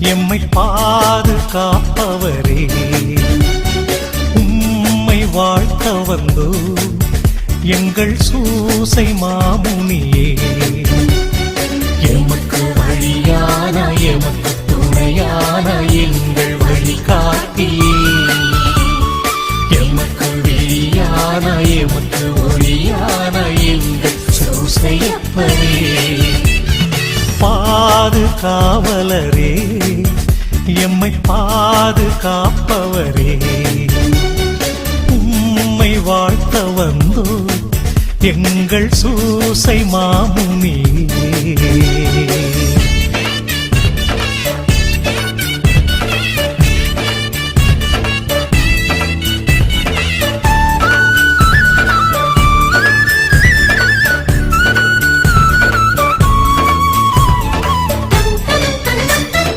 எம்மை பாதுகாப்பவரே. உம்மை வாழ்த்த வந்தோ எங்கள் சூசை மாமுனியே. எமக்கு வழியான எமக்கு துணையான எங்கள் வழிகாட்டியே. எமக்கு வெளியான எமக்கு ஒளியான எங்கள் சூசையப்பரே பாதுகாவலரே. எம்மை பாதுகாப்பவரே. உம்மை வாழ்த்த வந்தோ எங்கள் சூசை மாமுனி.